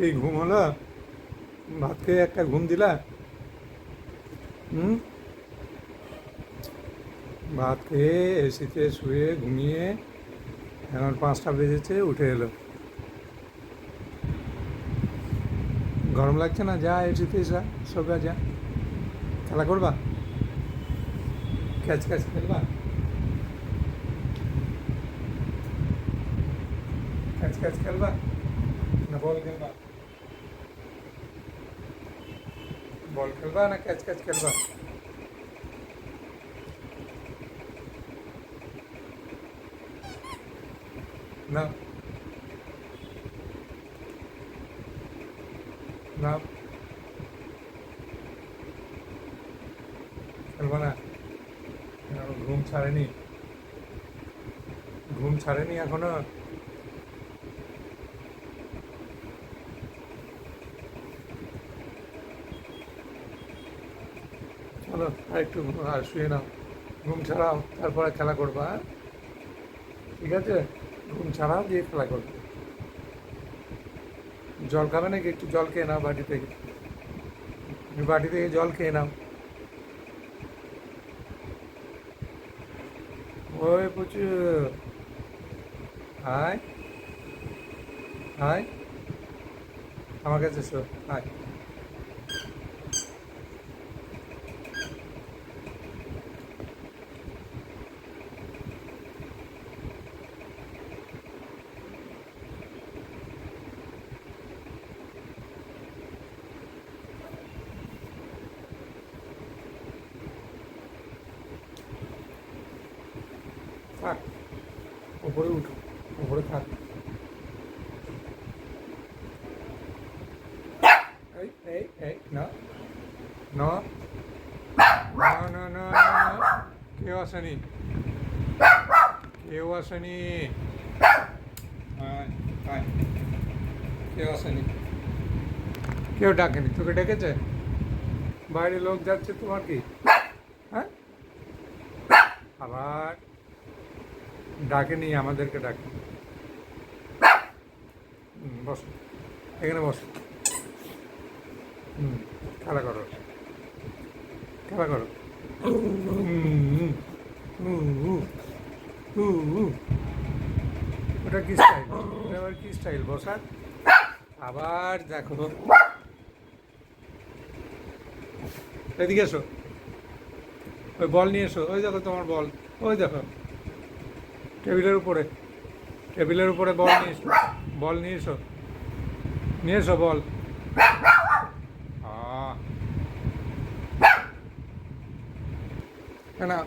খেয়ে ঘুম হলো। ভাত খেয়ে একটা ঘুম দিলা? হুম? ভাত খেয়ে এসিতে শুয়ে ঘুমিয়ে এখন পাঁচটা বেজেছে, উঠে এলো। গরম লাগছে না? যা এসিতে যা সোগা যা। খেলা করবা? ক্যাচ ক্যাচ খেলবা? ক্যাচ ক্যাচ খেলবা? না বল খেলবা? বল খেলবা না ক্যাচ ক্যাচ খেলবা? না। না। খেলব না। ঘুম ছাড়েনি। ঘুম ছাড়েনি এখনও। আর একটু শুয়ে নাও। ঘুম ছাড়াও তারপরে খেলা করবা হ্যাঁ? ঠিক আছে? ঘুম ছাড়াও দিয়ে খেলা করবে। জল খাবে নাকি? একটু জল খেয়ে নাও বাটি থেকে বাটি থেকে জল খেয়ে নাও। ওই পুচু। হাই। হাই। আমার কাছে এসো। হাই থাক উপরে উঠো উপরে থাক। এই এই এই, না। না। না না না কেউ আসেনি। কেউ আসেনি। কেউ আসেনি। কেউ ডাকেনি। তোকে ডেকেছে? বাইরে লোক যাচ্ছে তোমার কি হ্যাঁ আবার ডাকেনি, আমাদেরকে ডাকে বসো। এখানে বসো। হুম, খেলা করো। খেলা করো। ওটা কি স্টাইল? ওটা আবার কি স্টাইল বসার আবার দেখো। এদিকে এসো। ওই বল নিয়ে এসো। ওই দেখো তোমার বল। ওই দেখো। টেবিলের উপরে। টেবিলের উপরে বল নিয়ে এসো। বল নিয়ে এসো। নিয়ে এসো বল। আহ। না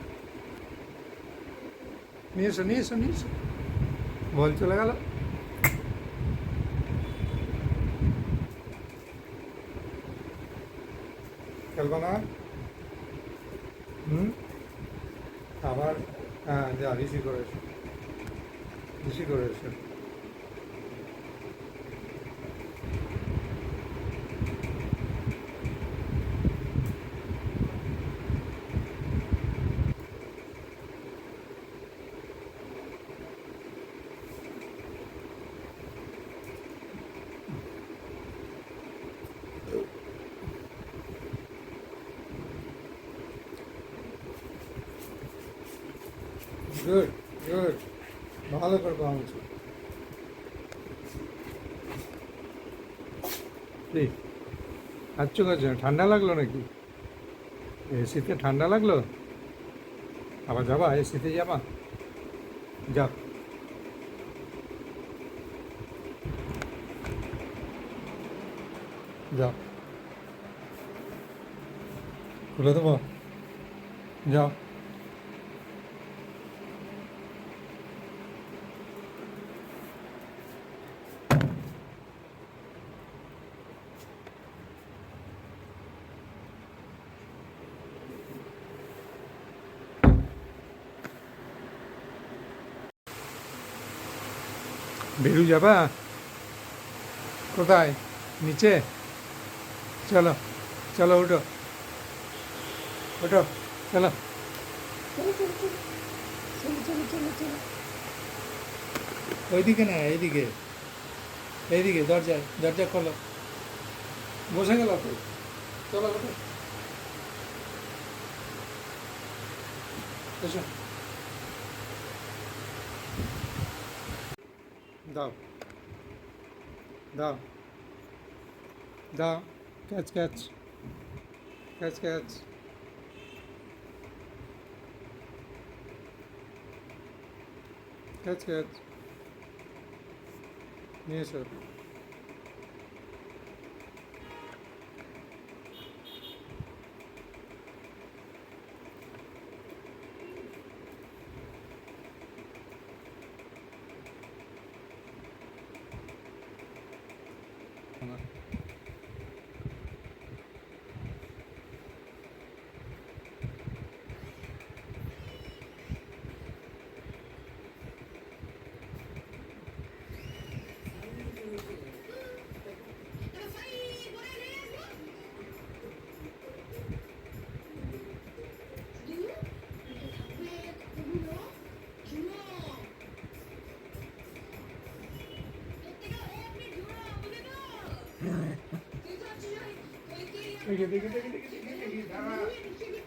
নিয়ে এসো নিয়ে এসো নিয়ে এসো। বল চলে গেল। খেলব না? হুম? আবার হ্যাঁ যা রিসি করে এসো রিসি করে এসো গুড গুড ভালো করে পাওয়া কি? আচ্ছু ঠান্ডা লাগল নাকি? এসিতে ঠান্ডা লাগল? আবার যাবা? এসিতে যাবা? যাও। যাও। খুলে দেবো? যাও। ভেরু যাবা? কোথায়? নিচে? চলো চলো উঠো। উঠো, চলো। ওইদিকে না, এইদিকে। এইদিকে, দরজায়, দরজা খোলো। বসে গেল তো? চলো, উঠো। এসো। দাও দাও দাও catch catch catch catch catch catch নিয়ে এসো gide gide gide gide gide gide.